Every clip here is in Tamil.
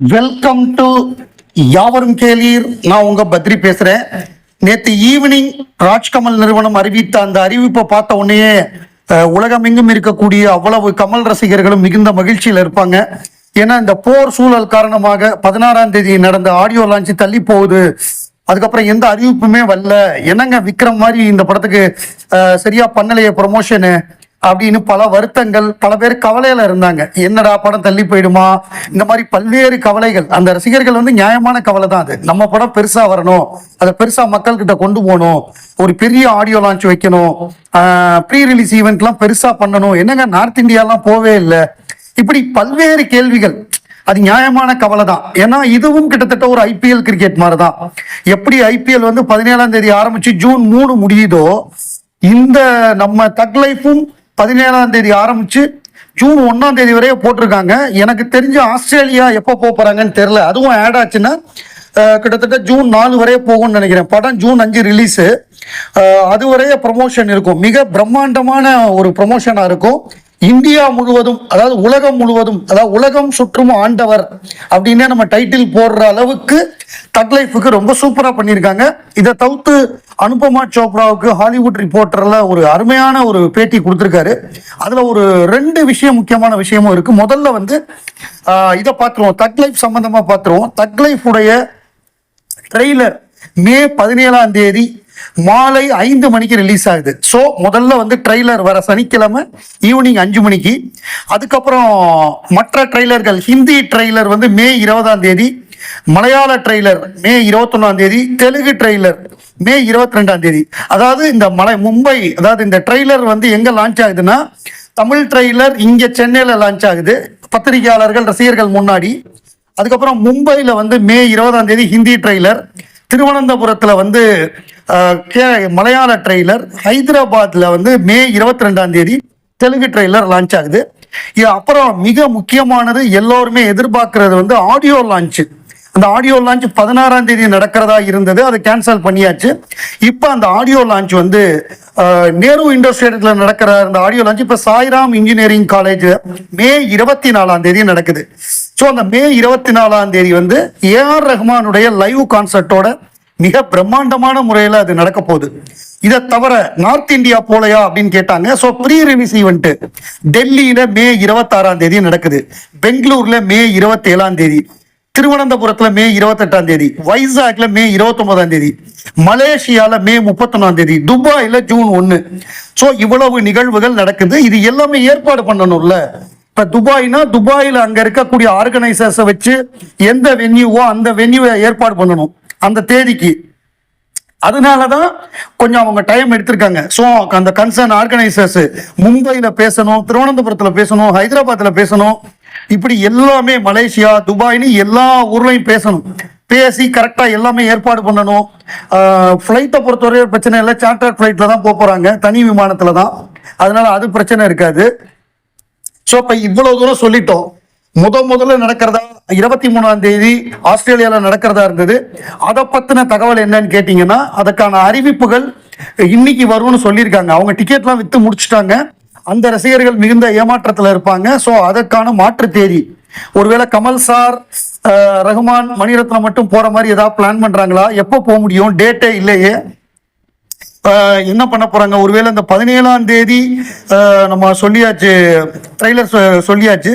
வெல்கம் டு யாவரும் கேளீர். நான் உங்க பத்ரி பேசுறேன். நேத்து ஈவினிங் ராஜ்கமல் நிறுவனம் அறிவித்த அந்த அறிவிப்பை பார்த்த உடனேயே உலகமெங்கும் இருக்கக்கூடிய அவ்வளவு கமல் ரசிகர்களும் மிகுந்த மகிழ்ச்சியில் இருப்பாங்க. ஏன்னா இந்த போர் சூழல் காரணமாக பதினாறாம் தேதி நடந்த ஆடியோ லான்ச் தள்ளி போகுது. அதுக்கப்புறம் எந்த அறிவிப்புமே வரல. என்னங்க விக்ரம் மாதிரி இந்த படத்துக்கு சரியா பண்ணலையே ப்ரொமோஷனு அப்படின்னு பல வருத்தங்கள் பல பேர் கவலையில இருந்தாங்க. என்னடா படம் தள்ளி போயிடுமா? இந்த மாதிரி பல்வேறு கவலைகள். அந்த ரசிகர்கள் வந்து நியாயமான கவலை தான் அது. நம்ம படம் பெருசா வரணும். அதை பெருசா மக்கள் கிட்ட கொண்டு போகணும். ஒரு பெரிய ஆடியோ லான்ச் வைக்கணும். ப்ரீ ரிலீஸ் ஈவெண்ட்லாம் பெருசா பண்ணணும். என்னங்க நார்த் இந்தியாலாம் போவே இல்லை. இப்படி பல்வேறு கேள்விகள். அது நியாயமான கவலை தான். ஏன்னா இதுவும் கிட்டத்தட்ட ஒரு ஐபிஎல் கிரிக்கெட் மாதிரி தான் எப்படி ஐபிஎல் வந்து பதினேழாம் தேதி ஆரம்பிச்சு ஜூன் மூணு முடியுதோ இந்த நம்ம தக் லைஃபும் பதினேழாம் தேதி ஆரம்பிச்சு ஜூன் ஒன்னாம் தேதி வரைய போட்டிருக்காங்க. எனக்கு தெரிஞ்ச ஆஸ்திரேலியா எப்போ போக போறாங்கன்னு தெரியல. அதுவும் ஆட் ஆச்சுன்னா கிட்டத்தட்ட ஜூன் நாலு வரைய போகும்னு நினைக்கிறேன். படம் ஜூன் அஞ்சு ரிலீஸு அது வரைய ப்ரமோஷன் இருக்கும். மிக பிரம்மாண்டமான ஒரு ப்ரமோஷனா இருக்கும். இந்தியா முழுவதும் அதாவது உலகம் முழுவதும் அதாவது உலகம் சுற்றும் ஆண்டவர் அப்படின்னே நம்ம டைட்டில் போடுற அளவுக்கு தக் லைஃபுக்கு ரொம்ப சூப்பராக பண்ணியிருக்காங்க. இதை தவிர்த்து அனுபமா சோப்ராவுக்கு ஹாலிவுட் ரிப்போர்ட்டரில் ஒரு அருமையான ஒரு பேட்டி கொடுத்துருக்காரு. அதில் ஒரு ரெண்டு விஷயம் முக்கியமான விஷயமும் இருக்குது முதல்ல வந்து இதை பார்த்துருவோம். தக் லைஃப் சம்மந்தமாக பார்த்துருவோம். தக் லைஃபுடைய ட்ரெய்லர் மே பதினேழாம் தேதி மாலை ஐந்து மணிக்கு ரிலீஸ் ஆகுது. ஸோ முதல்ல வந்து ட்ரெய்லர் வர சனிக்கிழமை ஈவினிங் அஞ்சு மணிக்கு. அதுக்கப்புறம் மற்ற ட்ரெய்லர்கள் ஹிந்தி ட்ரெய்லர் வந்து மே இருபதாம் தேதி மலையாள ட்ரெய்லர் மே இருபத்தொன்னாம் தேதி தெலுங்கு ட்ரெய்லர் மே இருபத்தி ரெண்டாம் தேதி. அதாவது இந்த மலை மும்பை அதாவது இந்த ட்ரெய்லர் வந்து எங்கே லான்ச் ஆகுதுன்னா தமிழ் ட்ரெய்லர் இங்கே சென்னையில் லான்ச் ஆகுது. பத்திரிகையாளர்கள் ரசிகர்கள் முன்னாடி. அதுக்கப்புறம் மும்பையில் வந்து மே இருபதாம் தேதி ஹிந்தி ட்ரெய்லர் திருவனந்தபுரத்தில் வந்து மலையாள ட்ரெய்லர் ஹைதராபாத்தில் வந்து மே இருபத்தி ரெண்டாம் தேதி தெலுங்கு ட்ரெய்லர் லான்ச் ஆகுது. இது அப்புறம் மிக முக்கியமானது எல்லோருமே எதிர்பார்க்கறது வந்து ஆடியோ லான்ச்சு அந்த ஆடியோ லான்ச் பதினாறாம் தேதி நடக்கிறதா இருந்தது. அதை கேன்சல் பண்ணியாச்சு. இப்போ அந்த ஆடியோ லான்ச் வந்து நேரு இண்டோர் நடக்கிற அந்த ஆடியோ லான்ச் இப்போ சாய்ராம் இன்ஜினியரிங் காலேஜ் மே இருபத்தி நாலாம் தேதி நடக்குது. ஸோ அந்த மே இருபத்தி நாலாம் தேதி வந்து ஏஆர் ரஹ்மானுடைய லைவ் கான்சர்ட்டோட மிக பிரம்மாண்டமான முறையில் அது நடக்க போகுது. இதை தவிர நார்த் இந்தியா போலையா அப்படின்னு கேட்டாங்க. ஸோ ப்ரீ ரிலீஸ் ஈவெண்ட் டெல்லியில மே இருபத்தாறாம் தேதி நடக்குது. பெங்களூர்ல மே இருபத்தேழாம் தேதி. திருவனந்தபுரத்துல மே இருபத்தெட்டாம் தேதி. வைசாக்ல மே இருபத்தொன்பதாம் தேதி. மலேசியால மே முப்பத்தொன்னாம் தேதி. துபாயில ஜூன் ஒன்னு. ஸோ இவ்வளவு நிகழ்வுகள் நடக்குது. இது எல்லாமே ஏற்பாடு பண்ணணும்ல. இப்ப துபாய்னா துபாயில அங்க இருக்கக்கூடிய ஆர்கனைசர்ஸை வச்சு எந்த வென்யூவோ அந்த வென்யூவை ஏற்பாடு பண்ணணும். அந்த தேதிக்கு. அதனால தான் கொஞ்சம் அவங்க டைம் எடுத்திருக்காங்க. ஸோ அந்த கன்சர்ன் ஆர்கனைசர்ஸ் மும்பையில் பேசணும் திருவனந்தபுரத்தில் பேசணும் ஹைதராபாத்தில் பேசணும். இப்படி எல்லாமே மலேசியா துபாய்னு எல்லா ஊர்லையும் பேசணும். பேசி கரெக்டாக எல்லாமே ஏற்பாடு பண்ணணும். ஃப்ளைட்டை பொறுத்தவரை பிரச்சனை இல்லை. சார்ட்டர் ஃப்ளைட்டில் தான் போக போகிறாங்க தனி விமானத்தில் தான். அதனால அது பிரச்சனை இருக்காது. ஸோ இப்போ இவ்வளோ தூரம் சொல்லிட்டோம். முத முதல்ல நடக்கிறதா? இருபத்தி மூணாம் தேதி ஆஸ்திரேலியாவில் நடக்கிறதா இருந்தது. அதை பற்றின தகவல் என்னன்னு கேட்டிங்கன்னா அதுக்கான அறிவிப்புகள் இன்னைக்கு வரும்னு சொல்லியிருக்காங்க. அவங்க டிக்கெட்லாம் விற்று முடிச்சுட்டாங்க. அந்த ரசிகர்கள் மிகுந்த ஏமாற்றத்தில் இருப்பாங்க. ஸோ அதற்கான மாற்று தேதி. ஒருவேளை கமல் சார் ரகுமான் மணிரத்னம் மட்டும் போகிற மாதிரி ஏதாவது பிளான் பண்ணுறாங்களா எப்போ போக முடியும்? டேட்டே இல்லையே. என்ன பண்ண போறாங்க? ஒருவேளை இந்த பதினேழாம் தேதி நம்ம சொல்லியாச்சு ட்ரெய்லர் சொல்லியாச்சு.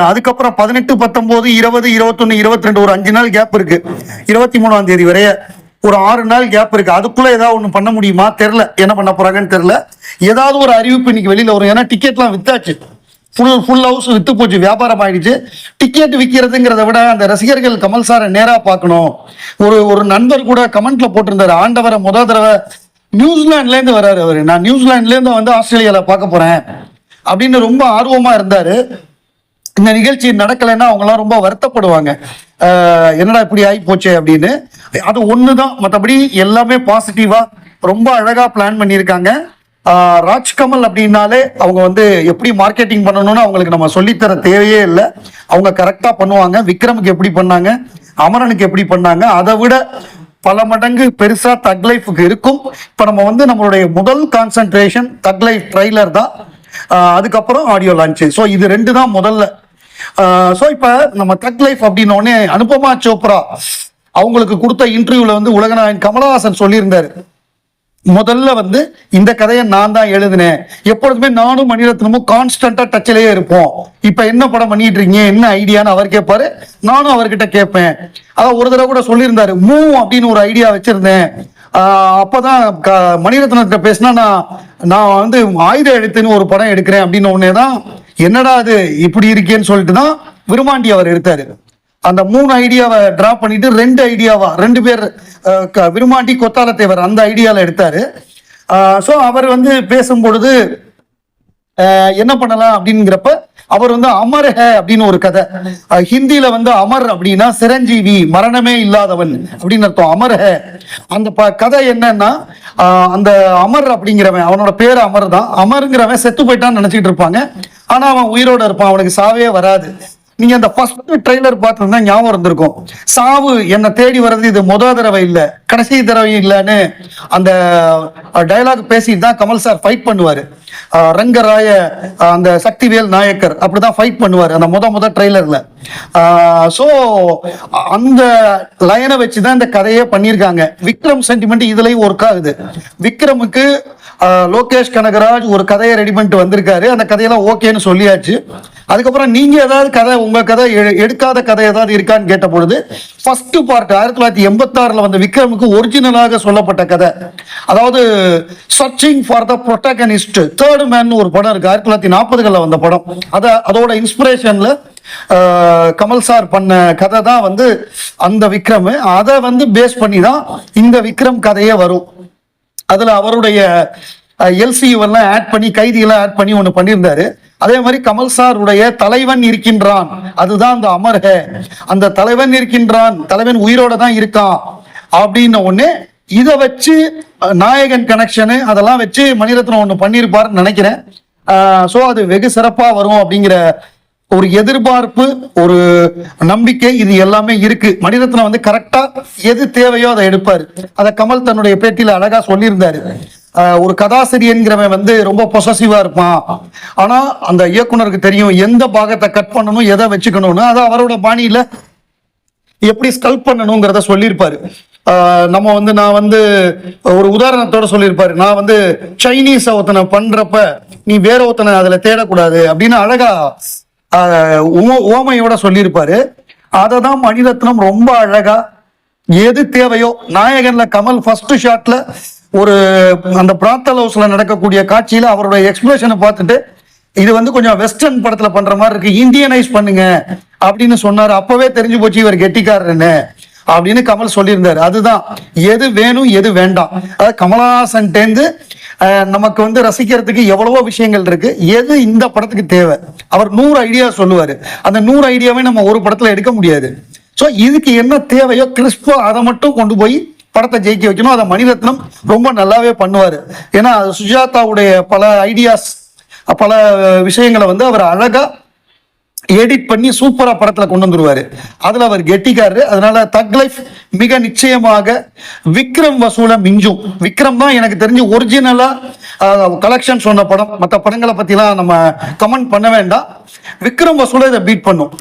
அதுக்கப்புறம் பதினெட்டு பத்தொன்பது இருபது இருபத்தொன்னு இருபத்தி ரெண்டு ஒரு அஞ்சு நாள் கேப் இருக்கு. இருபத்தி மூணாம் தேதி வரைய ஒரு ஆறு நாள் கேப் இருக்கு. அதுக்குள்ள ஏதாவது ஒன்று பண்ண முடியுமா? தெரில என்ன பண்ண போறாங்கன்னு தெரில ஏதாவது ஒரு அறிவிப்பு இன்னைக்கு வெளியில வரும். ஏன்னா டிக்கெட்லாம் வித்தாச்சு. ஃபுல் ஃபுல் ஹவுஸ் வித்து போச்சு. வியாபாரம் ஆயிடுச்சு. டிக்கெட் விற்கிறதுங்கிறத விட அந்த ரசிகர்கள் கமல் சாரை நேரா பார்க்கணும். ஒரு ஒரு நண்பர் கூட கமெண்ட்ல போட்டிருந்தாரு. ஆண்டவரை முத தடவை நியூசிலாந்துலேருந்து வராரு அவரு. நான் நியூசிலாந்துலேருந்து வந்து ஆஸ்திரேலியாவில் பார்க்க போறேன். அப்படின்னு ரொம்ப ஆர்வமா இருந்தாரு. இந்த நிகழ்ச்சி நடக்கலைன்னா அவங்களாம் ரொம்ப வருத்தப்படுவாங்க. என்னடா இப்படி ஆகி போச்சு அப்படின்னு. அது ஒன்று தான் மற்றபடி எல்லாமே பாசிட்டிவாக ரொம்ப அழகாக பிளான் பண்ணியிருக்காங்க. ராஜ்கமல் அப்படின்னாலே அவங்க வந்து எப்படி மார்க்கெட்டிங் பண்ணணும்னு அவங்களுக்கு நம்ம சொல்லித்தர தேவையே இல்லை. அவங்க கரெக்டாக பண்ணுவாங்க. விக்ரமுக்கு எப்படி பண்ணாங்க? அமரனுக்கு எப்படி பண்ணாங்க? அதை விட பல மடங்கு பெருசாக தக் லைஃபுக்கு இருக்கும். இப்போ நம்ம வந்து நம்மளுடைய முதல் கான்சென்ட்ரேஷன் தக் லைஃப் ட்ரைலர் தான். அதுக்கப்புறம் ஆடியோ லான்ச்சு ஸோ இது ரெண்டு தான் முதல்ல. ஸோ இப்போ நம்ம தக் லைஃப் அப்படின்னோடனே அனுபமா சோப்ரா அவங்களுக்கு கொடுத்த இன்டர்வியூவில் வந்து உலகநாயகன் கமலஹாசன் சொல்லியிருந்தாரு. முதல்ல வந்து இந்த கதையை நான் தான் எழுதினேன். எப்பொழுதுமே நானும் மணிரத்னமும் கான்ஸ்டன்டா டச்சிலேயே இருப்போம். இப்ப என்ன படம் பண்ணிட்டு இருக்கீங்க என்ன ஐடியான்னு அவர் கேட்பாரு. நானும் அவர்கிட்ட கேட்பேன். அதான் ஒரு தடவை கூட சொல்லியிருந்தாரு. மூ அப்படின்னு ஒரு ஐடியா வச்சிருந்தேன். ஆஹ் அப்பதான் க- மணிரத்னத்திட்ட பேசினா நான் நான் வந்து ஆயுத எழுத்துன்னு ஒரு படம் எடுக்கிறேன் அப்படின்னு தான் என்னடா அது இப்படி இருக்கேன்னு சொல்லிட்டு தான் விருமாண்டி அவர் எடுத்தாரு. அந்த மூணு ஐடியாவை டிரா பண்ணிட்டு ரெண்டு ஐடியாவா ரெண்டு பேர் விருமாண்டி கொத்தால தேவர் அந்த ஐடியால எடுத்தாரு. ஸோ அவர் வந்து பேசும்பொழுது என்ன பண்ணலாம் அப்படிங்கிறப்ப அவர் வந்து அமர் ஹே அப்படின்னு ஒரு கதை. ஹிந்தியில வந்து அமர் அப்படின்னா சிரஞ்சீவி மரணமே இல்லாதவன் அப்படின்னு அர்த்தம் அமர் ஹே. அந்த ப- கதை என்னன்னா அந்த அமர் அப்படிங்கிறவன் அவனோட பேர் அமர் தான் அமருங்கிறவன் செத்து போயிட்டான்னு நினைச்சிட்டு இருப்பாங்க. ஆனா அவன் உயிரோட இருப்பான். அவனுக்கு சாவே வராது. நீங்க அந்த ஃபர்ஸ்ட் ட்ரெய்லர் பார்த்ததுதான் ஞாபகம் இருந்திருக்கும் சாவு என்னை தேடி வர்றது இது முத தடவை இல்லை. கடைசி தடவை இல்லைன்னு அந்த டயலாக் பேசிட்டு தான் கமல் சார் ஃபைட் பண்ணுவாரு. ரங்கராய அந்த சக்திவேல் நாயக்கர் அப்படிதான் ஃபைட் பண்ணுவாரு அந்த முத முத ட்ரெய்லர்ல ஸோ அந்த லைனை வச்சு தான் இந்த கதையே பண்ணியிருக்காங்க. விக்ரம் சென்டிமெண்ட் இதுலயும் ஒர்க் ஆகுது. விக்ரமுக்கு லோகேஷ் கனகராஜ் ஒரு கதையை ரெடி பண்ணிட்டு வந்திருக்காரு. அந்த கதையெல்லாம் ஓகேன்னு சொல்லியாச்சு. அதுக்கப்புறம் நீங்கள் ஏதாவது கதை உங்கள் கதை எ- எடுக்காத கதை ஏதாவது இருக்கான்னு கேட்ட பொழுது ஃபஸ்ட்டு பார்ட் ஆயிரத்தி தொள்ளாயிரத்தி எண்பத்தாறில் வந்த விக்ரமுக்கு ஒரிஜினலாக சொல்லப்பட்ட கதை. அதாவது searching for the protagonist third man ஒரு படம் இருக்குது ஆயிரத்தி தொள்ளாயிரத்தி நாற்பதுகளில் வந்த படம். அதை அதோட இன்ஸ்பிரேஷனில் கமல் சார் பண்ண கதை தான் வந்து அந்த விக்ரம். அதை வந்து பேஸ் பண்ணி தான் இந்த விக்ரம் கதையே வரும். அதில் அவருடைய எல்சி எல்லாம் ஆட் பண்ணி கைதியெல்லாம் ஆட் பண்ணி ஒன்று பண்ணியிருந்தாரு. அதே மாதிரி கமல் சாருடைய தலைவன் இருக்கின்றான். அதுதான் அந்த அமர்க அந்த தலைவன் இருக்கின்றான். தலைவன் உயிரோட தான் இருக்கான். அப்படின்ன ஒண்ணு இதை வச்சு நாயகன் கனெக்ஷனு அதெல்லாம் வச்சு மணிரத்னம் ஒன்று பண்ணியிருப்பாருன்னு நினைக்கிறேன். ஸோ அது வெகு சிறப்பாக வரும் அப்படிங்கிற ஒரு எதிர்பார்ப்பு ஒரு நம்பிக்கை இது எல்லாமே இருக்கு. மணிரத்னம் வந்து கரெக்டா எது தேவையோ அதை எடுப்பாரு. அதை கமல் தன்னுடைய பேட்டியில அழகா சொல்லியிருந்தாரு. ஒரு கதாசிரியன்கிறவன் வந்து ரொம்ப பொசசிவா இருப்பான். ஆனா அந்த இயக்குனருக்கு தெரியும் எந்த பாகத்தை கட் பண்ணணும் எதை வச்சுக்கணும்னு. அது அவரோட பாணியில எப்படி ஸ்கல்ப் பண்ணணுங்கிறத சொல்லியிருப்பாரு. நம்ம வந்து நான் வந்து ஒரு உதாரணத்தோட சொல்லியிருப்பாரு. நான் வந்து சைனீஸ் ஒருத்தனை பண்றப்ப நீ வேற ஒருத்தனை அதுல தேடக்கூடாது அப்படின்னு அழகா ஓமையோட உவமையோட சொல்லியிருப்பாரு. அதை தான் மணிரத்னம் ரொம்ப அழகா எது தேவையோ நாயகன்ல கமல் ஃபர்ஸ்ட் ஷாட்ல ஒரு அந்த பிராத்தல் ஹவுஸ்ல நடக்கக்கூடிய காட்சியில அவருடைய எக்ஸ்பிரஷனை பார்த்துட்டு இது வந்து கொஞ்சம் வெஸ்டர்ன் படத்துல பண்ற மாதிரி இருக்கு இந்தியனைஸ் பண்ணுங்க அப்படின்னு சொன்னாரு. அப்பவே தெரிஞ்சு போச்சு இவர் கெட்டிக்காரன்னு அப்படின்னு கமல் சொல்லியிருந்தாரு. அதுதான். எது வேணும் எது வேண்டாம். அதாவது கமலஹாசன் டேந்து நமக்கு வந்து ரசிக்கிறதுக்கு எவ்வளவோ விஷயங்கள் இருக்கு. எது இந்த படத்துக்கு தேவை? அவர் நூறு ஐடியா சொல்லுவாரு. அந்த நூறு ஐடியாவே நம்ம ஒரு படத்துல எடுக்க முடியாது. ஸோ இதுக்கு என்ன தேவையோ கிறிஸ்போ அதை மட்டும் கொண்டு போய் படத்தை ஜெயிக்க வைக்கணும். அதை மணிரத்னம் ரொம்ப நல்லாவே பண்ணுவார். ஏன்னா சுஜாதாவுடைய பல ஐடியாஸ் பல விஷயங்களை வந்து அவர் அழகாக எடிட் பண்ணி சூப்பராக படத்தில் கொண்டு வந்துருவார். அதில் அவர் கெட்டிக்காரரு. அதனால தக் லைஃப் மிக நிச்சயமாக விக்ரம் வசூல மிஞ்சும். விக்ரம் தான் எனக்கு தெரிஞ்சு ஒரிஜினலாக கலெக்ஷன் சொன்ன படம். மற்ற படங்களை பற்றிலாம் நம்ம கமெண்ட் பண்ண வேண்டாம். விக்ரம் வசூலை இதை பீட் பண்ணும்.